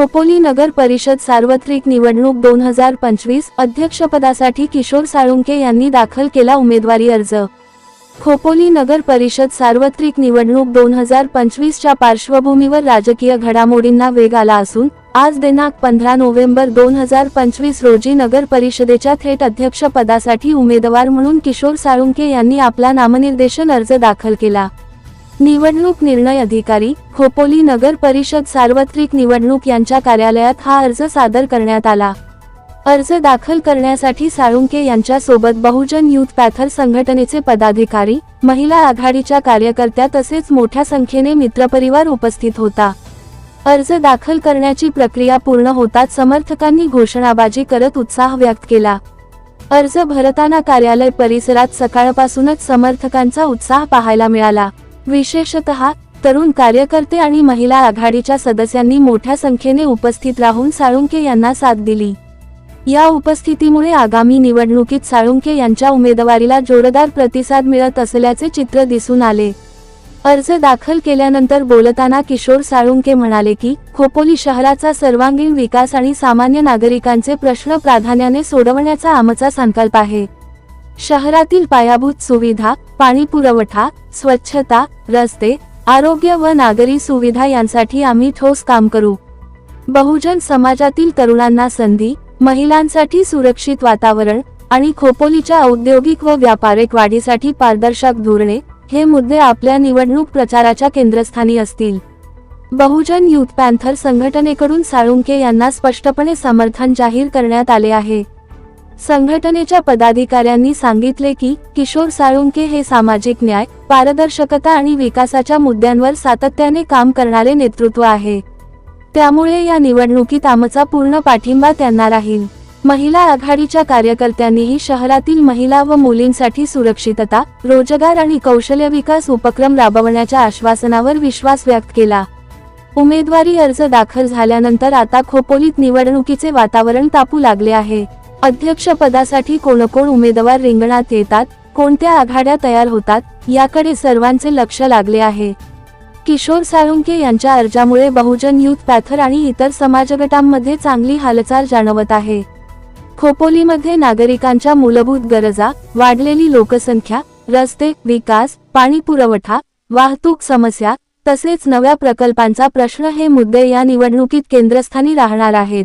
खोपोली नगर परिषद सार्वत्रिक निवडणूक दोन हजार पंचवीस अध्यक्षपदासाठी किशोर साळुंके यांनी दाखल केला उमेदवारी अर्ज. खोपोली नगर परिषद सार्वत्रिक निवडणूक दोन हजार पंचवीसच्या पार्श्वभूमीवर राजकीय घडामोडींना वेग आला असून आज दिनांक पंधरा नोव्हेंबर दोन हजार पंचवीस रोजी नगर परिषदेच्या थेट अध्यक्षपदासाठी उमेदवार म्हणून किशोर साळुंके यांनी आपला नामनिर्देशन अर्ज दाखल केला. निवडणूक निर्णय अधिकारी खोपोली नगर परिषद सार्वत्रिक निवडणूक यांच्या कार्यालयात हा अर्ज सादर करण्यात आला. अर्ज दाखल करण्यासाठी साळुंके यांच्या सोबत बहुजन युथ पॅथर संघटनेचे पदाधिकारी महिला आघाडीच्या कार्यकर्त्या तसेच मोठ्या संख्येने मित्रपरिवार उपस्थित होता. अर्ज दाखल करण्याची प्रक्रिया पूर्ण होताच समर्थकांनी घोषणाबाजी करत उत्साह व्यक्त केला. अर्ज भरताना कार्यालय परिसरात सकाळपासूनच समर्थकांचा उत्साह पाहायला मिळाला. विशेषतः तरुण कार्यकर्ते आणि महिला आघाडीच्या सदस्यांनी मोठ्या संख्येने उपस्थित राहून साळुंके यांना साथ दिली. या उपस्थितीमुळे आगामी निवडणुकीत साळुंके यांच्या उमेदवारीला जोरदार प्रतिसाद मिळत असल्याचे चित्र दिसून आले. अर्ज दाखल केल्यानंतर बोलताना किशोर साळुंके म्हणाले की खोपोली शहराचा सर्वांगीण विकास आणि सामान्य नागरिकांचे प्रश्न प्राधान्याने सोडवण्याचा आमचा संकल्प आहे. शहरातील पायाभूत सुविधा पाणी पुरवठा स्वच्छता रस्ते आरोग्य व नागरी सुविधा यांसाठी आम्ही ठोस काम करू. बहुजन समाजातील तरुणांना संधी महिलांसाठी सुरक्षित वातावरण आणि खोपोलीच्या औद्योगिक व व्यापारिक वाढीसाठी पारदर्शक धोरणे हे मुद्दे आपल्या निवडणूक प्रचाराच्या केंद्रस्थानी असतील. बहुजन युथ पॅन्थर संघटनेकडून साळुंके यांना स्पष्टपणे समर्थन जाहीर करण्यात आले आहे. संघटनेच्या पदाधिकाऱ्यांनी सांगितले की किशोर साळुंके हे सामाजिक न्याय पारदर्शकता आणि विकासाच्या मुद्द्यांवर सातत्याने काम करणारे नेतृत्व आहे. त्यामुळे या निवडणुकीत आमचा पूर्ण पाठिंबा त्यांना राहील. महिला आघाडीच्या कार्यकर्त्यांनीही शहरातील महिला व मुलींसाठी सुरक्षितता रोजगार आणि कौशल्य विकास उपक्रम राबवण्याच्या आश्वासनावर विश्वास व्यक्त केला. उमेदवारी अर्ज दाखल झाल्यानंतर आता खोपोलीत निवडणुकीचे वातावरण तापू लागले आहे. अध्यक्षपदासाठी कोणकोण उमेदवार रिंगणात येतात कोणत्या आघाड्या तयार होतात याकडे सर्वांचे लक्ष लागले आहे. किशोर साळुंके यांच्या अर्जामुळे बहुजन युथ पॅथर आणि इतर समाजगटांमध्ये चांगली हालचाल जाणवत आहे. खोपोलीमध्ये नागरिकांच्या मूलभूत गरजा वाढलेली लोकसंख्या रस्ते विकास पाणी पुरवठा वाहतूक समस्या तसेच नव्या प्रकल्पांचा प्रश्न हे मुद्दे या निवडणुकीत केंद्रस्थानी राहणार आहेत.